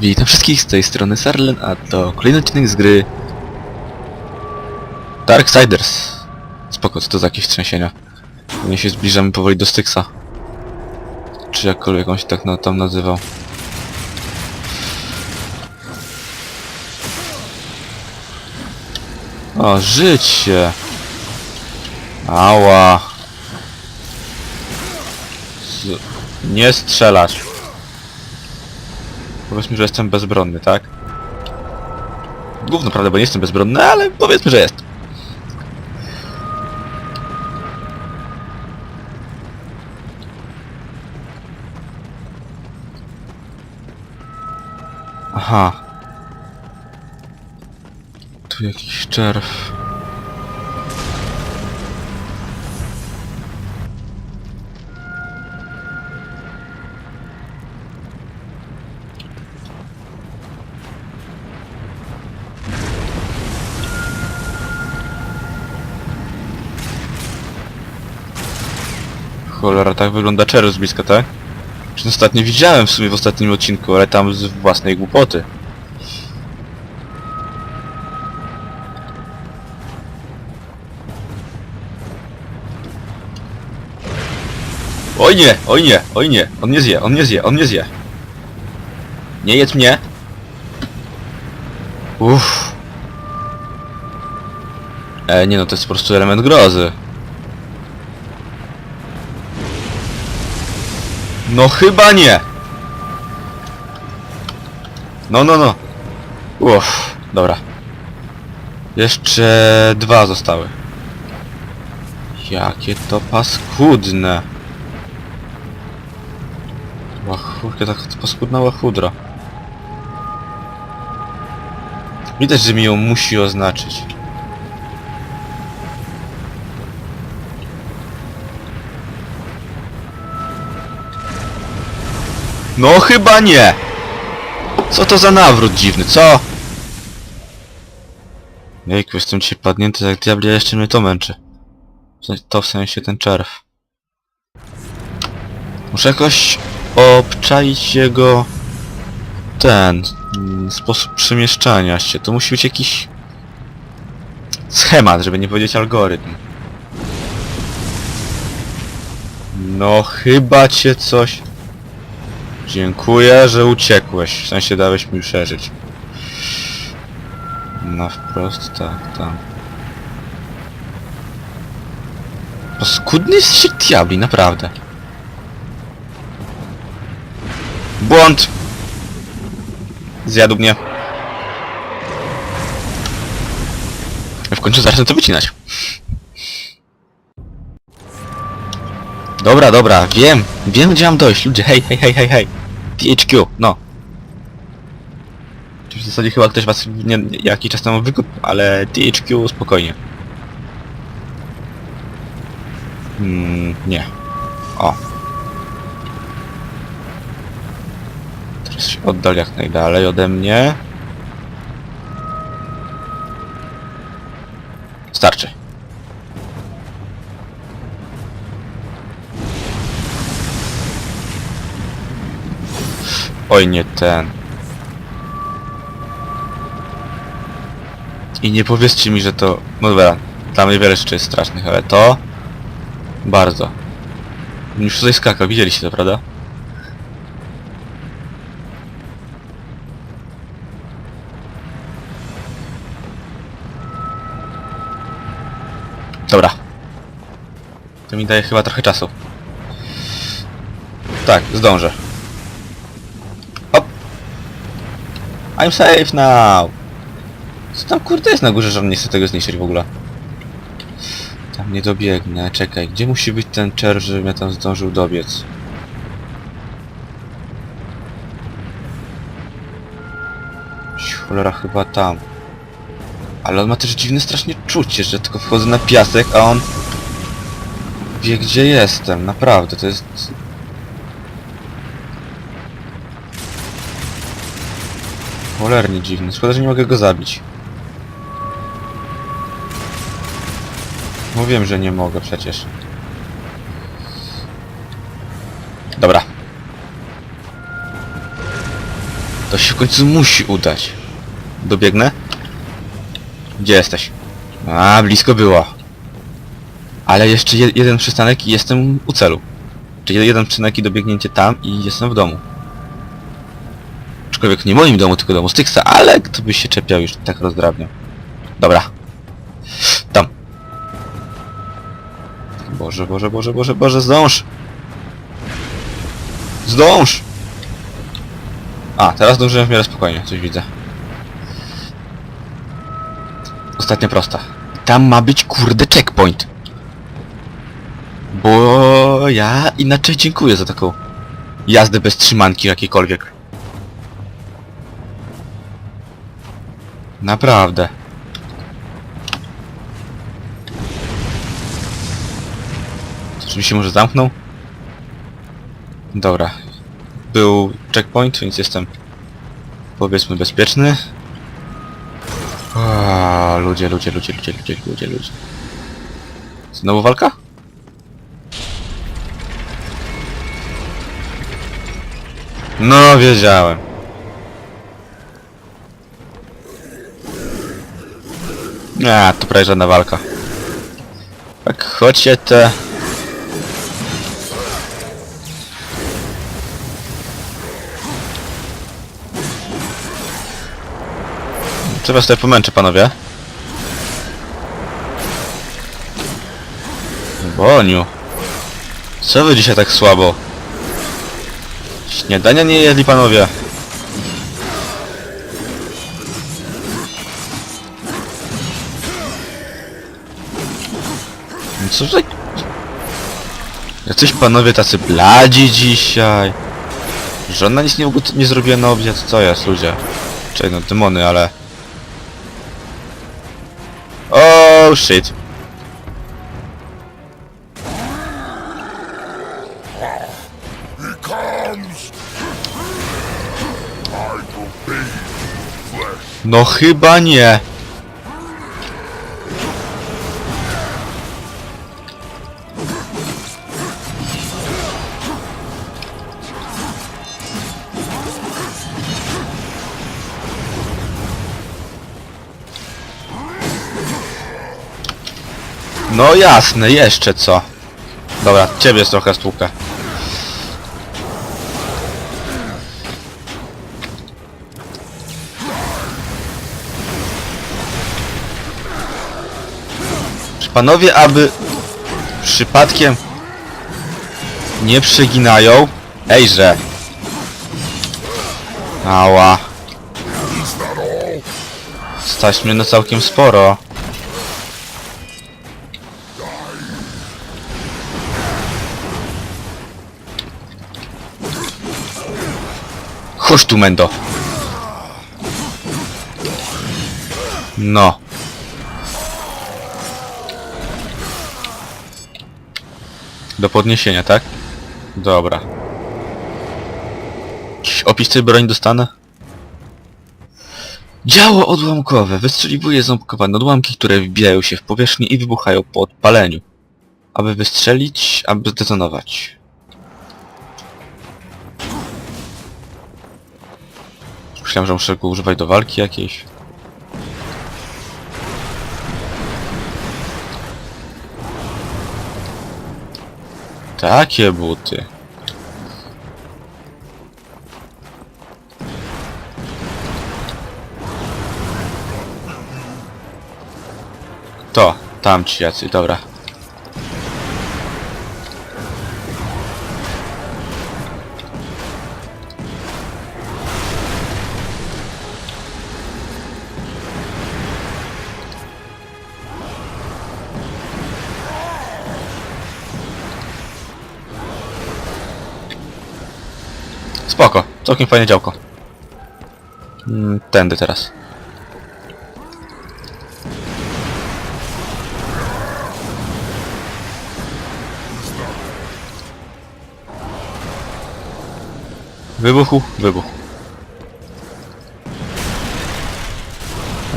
Witam wszystkich z tej strony Sarlen, a to kolejny odcinek z gry Darksiders. Spoko, co to za jakieś trzęsienia? My się zbliżamy powoli do Styxa. Czy jakkolwiek on się tak no, tam nazywał. O, życie! Ała! Z... Nie strzelać! Powiedzmy, że jestem bezbronny, tak? Gówno prawda, bo nie jestem bezbronny, ale powiedzmy, że jest. Aha. Tu jakiś czerw. Cholera, tak wygląda czerw z bliska, tak? Czy ostatnio widziałem w sumie w ostatnim odcinku, ale tam z własnej głupoty. Oj nie, oj nie, oj nie, on nie zje, on nie zje, on nie zje. Nie jedz mnie. Uff. E, nie no, to jest po prostu element grozy. No chyba nie. No, no, no. Uff, dobra. Jeszcze dwa zostały. Jakie to paskudne. Łachudka, tak paskudna łachudra. Widać, że mi ją musi oznaczyć. No chyba nie! Co to za nawrót dziwny, co? Jejku, jestem dzisiaj padnięty jak diabli, a jeszcze mnie to męczy. To w sensie ten czerw. Muszę jakoś obczaić jego... ten... mm, sposób przemieszczania się. To musi być jakiś... schemat, żeby nie powiedzieć algorytm. No chyba cię coś... Dziękuję, że uciekłeś. W sensie dałeś mi przeżyć. Na wprost, tak, tam. Paskudny jest się diabli, naprawdę. Błąd! Zjadł mnie. W końcu zacznę to wycinać. Dobra, dobra, wiem, wiem gdzie mam dojść, ludzie, hej, hej, hej, hej, hej. THQ, no. W zasadzie chyba ktoś was nie, jakiś czas temu wykupił, ale THQ spokojnie. Hmm, nie. O. Teraz się oddal jak najdalej ode mnie. Oj, nie ten. I nie powiedzcie mi, że to... No dobra, dla mnie wiele rzeczy jest strasznych, ale to... Bardzo. Już tutaj skakał, widzieliście to, prawda? Dobra. To mi daje chyba trochę czasu. Tak, zdążę. I'm safe now. Co tam kurde jest na górze, że on nie chce tego zniszczyć w ogóle? Tam nie dobiegnę, czekaj, gdzie musi być ten czerw, żebym ja tam zdążył dobiec? Cholera chyba tam. Ale on ma też dziwne strasznie czucie, że tylko wchodzę na piasek, a on wie gdzie jestem, naprawdę, to jest... Cholernie dziwny, szkoda, że nie mogę go zabić. Mówiłem, że nie mogę przecież. Dobra. To się w końcu musi udać. Dobiegnę? Gdzie jesteś? A, blisko było. Ale jeszcze je jeden przystanek i jestem u celu. Czyli jeden przystanek i dobiegnięcie tam i jestem w domu. Aczkolwiek nie moim domu, tylko domu Styxa, ale kto by się czepiał już tak rozdrabniał. Dobra. Tam. Boże, Boże, Boże, Boże, Boże, zdąż! Zdąż! A, teraz zdążyłem w miarę spokojnie, coś widzę. Ostatnia prosta. Tam ma być kurde checkpoint. Bo ja inaczej dziękuję za taką jazdę bez trzymanki jakiejkolwiek. Naprawdę. Czy mi się może zamknął? Dobra. Był checkpoint, więc jestem powiedzmy bezpieczny. Ludzie, ludzie, ludzie, ludzie, ludzie, ludzie, ludzie. Znowu walka? No, wiedziałem. A, to prawie żadna walka. Tak, chodźcie te... Co was tutaj pomęczę, panowie? Boniu. Co wy dzisiaj tak słabo? Śniadania nie jedli, panowie. Co za... Jacyś panowie tacy bladzi dzisiaj. Żona nic nie, nie zrobiła na obiad, co jest, ludzie? Czekaj, no demony, ale... Oh shit. No chyba nie. No jasne, jeszcze co? Dobra, ciebie trochę stłukę. Panowie, aby przypadkiem nie przeginają? Ejże. Ała. Stać mnie na całkiem sporo. Chodź tu, Mendo. No. Do podniesienia, tak? Dobra. Opis tej broni dostanę? Działo odłamkowe wystrzeliwuje ząbkowane odłamki, które wbijają się w powierzchnię i wybuchają po odpaleniu. Aby wystrzelić, aby zdetonować. Myślałem, że muszę go używać do walki jakiejś. Takie buty. To, tam ci jacy, dobra. Spoko, całkiem fajne działko. Mm, Tędy teraz. Wybuchu, wybuch.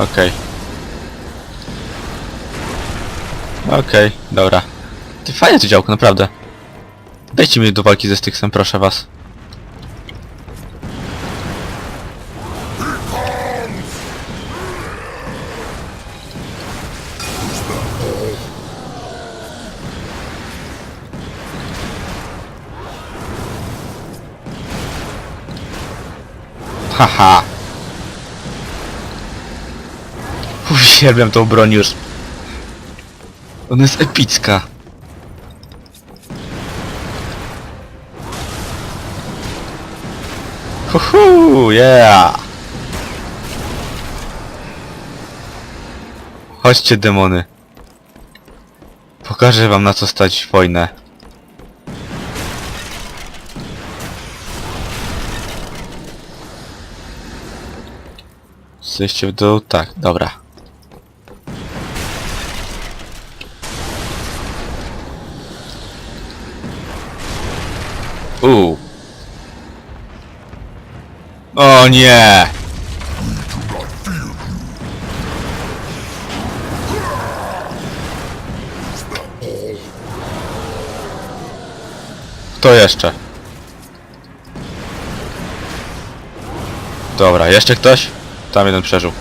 Okej. Okej, dobra. Ty fajne to działko, naprawdę. Dajcie mi do walki ze Styxem, proszę was. Haha. Uwielbiam tą broń już. Ona jest epicka. Huhu, yeah! Chodźcie demony. Pokażę wam na co stać wojnę. Jesteście w dół? Tak, dobra. O nie! Kto jeszcze? Dobra, jeszcze ktoś? Tam jeden przeżył.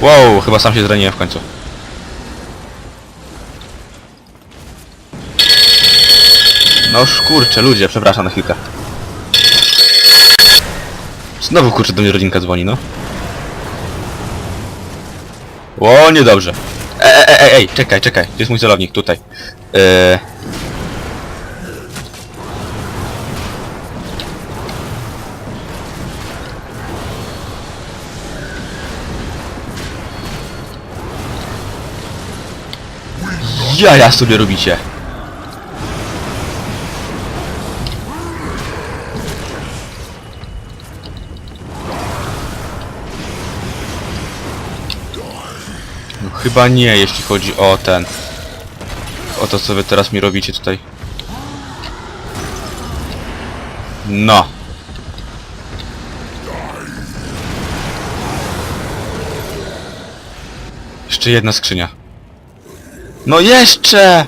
Wow, chyba sam się zraniłem w końcu. No kurczę, ludzie, przepraszam na chwilkę. Znowu kurczę do mnie rodzinka dzwoni, no. O, niedobrze. Ej, ej, ej, ej, czekaj, czekaj, gdzie jest mój celownik? Tutaj. Eee... Jaja sobie robicie. Chyba nie, jeśli chodzi o ten... O to, co wy teraz mi robicie tutaj. No. Jeszcze jedna skrzynia. No jeszcze!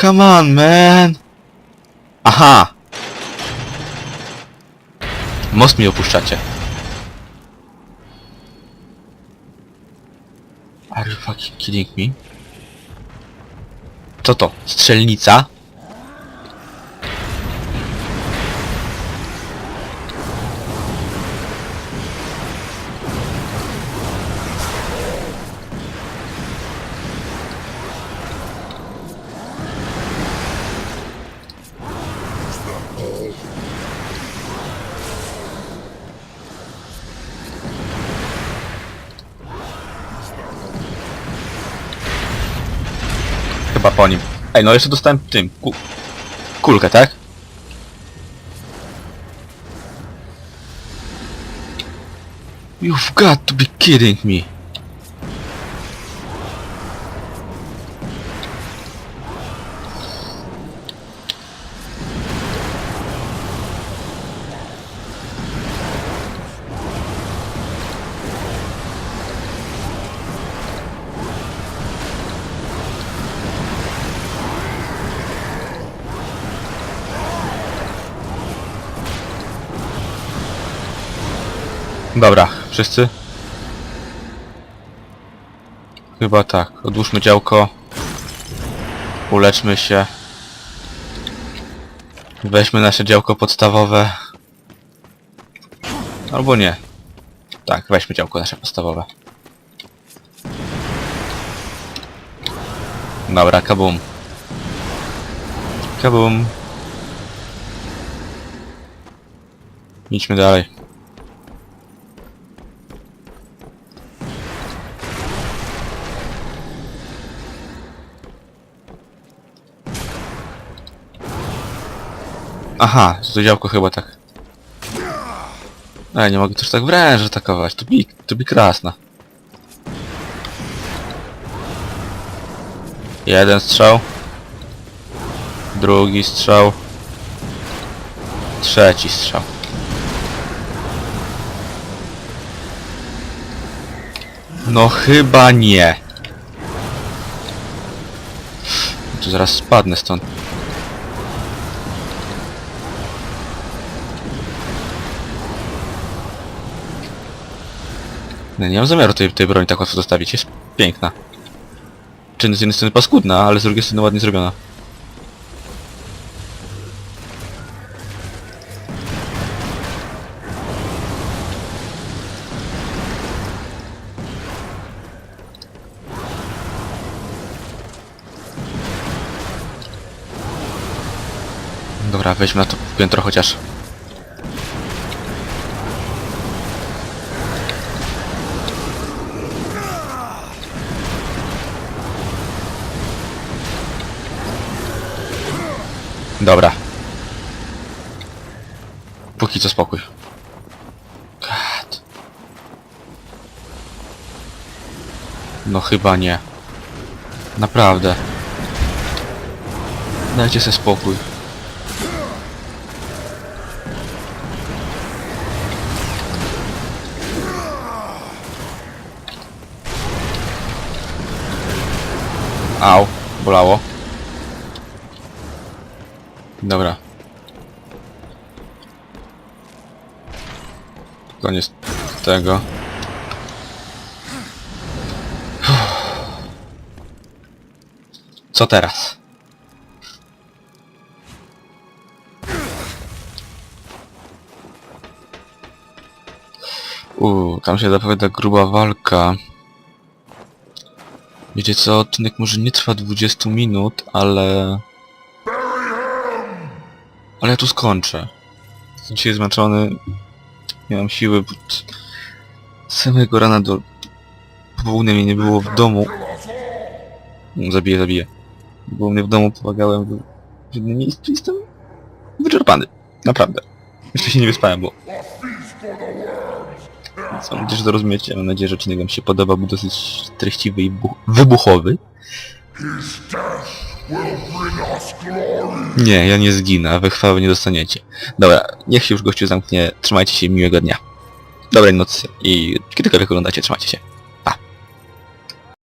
Come on, man! Aha! Most mi opuszczacie. Are you fucking kidding me? Co to? Strzelnica? Chyba po nim. Ej, no jeszcze dostałem tym. Ku kulkę, tak? You've got to be kidding me. Dobra, wszyscy? Chyba tak. Odłóżmy działko. Uleczmy się. Weźmy nasze działko podstawowe. Albo nie. Tak, weźmy działko nasze podstawowe. Dobra, kabum. Kabum. Idźmy dalej. Aha, to działko chyba tak. Ej, nie mogę też tak wręcz atakować. To bi, to bi krasna. Jeden strzał. Drugi strzał. Trzeci strzał. No chyba nie. To zaraz spadnę stąd. Nie, nie mam zamiaru tej, tej broni tak łatwo zostawić, jest piękna. Czy z jednej strony paskudna, ale z drugiej strony ładnie zrobiona. Dobra, weźmy na to piętro chociaż. Póki co spokój. God. No chyba nie. Naprawdę. Dajcie sobie spokój. Au, bolało. Dobra. Koniec tego. Co teraz? Uuu, tam się zapowiada gruba walka. Wiecie co, odcinek może nie trwa 20 minut, ale... Ale ja tu skończę. Dzisiaj zmęczony. Nie mam siły, bo... samego rana do... Popołudnia mnie nie było w domu. Mm, Zabiję, zabiję. Było mnie w domu, pomagałem w jednym miejscu i jestem... Wyczerpany. Naprawdę. Jeszcze się nie wyspałem, bo... Co, gdzieś to rozumiecie. Mam nadzieję, że odcinek wam się podoba, był dosyć treściwy i buch- wybuchowy. Nie, ja nie zginę, a wy chwały nie dostaniecie. Dobra, niech się już gościu zamknie, trzymajcie się, miłego dnia. Dobrej nocy i kiedykolwiek oglądacie, trzymajcie się.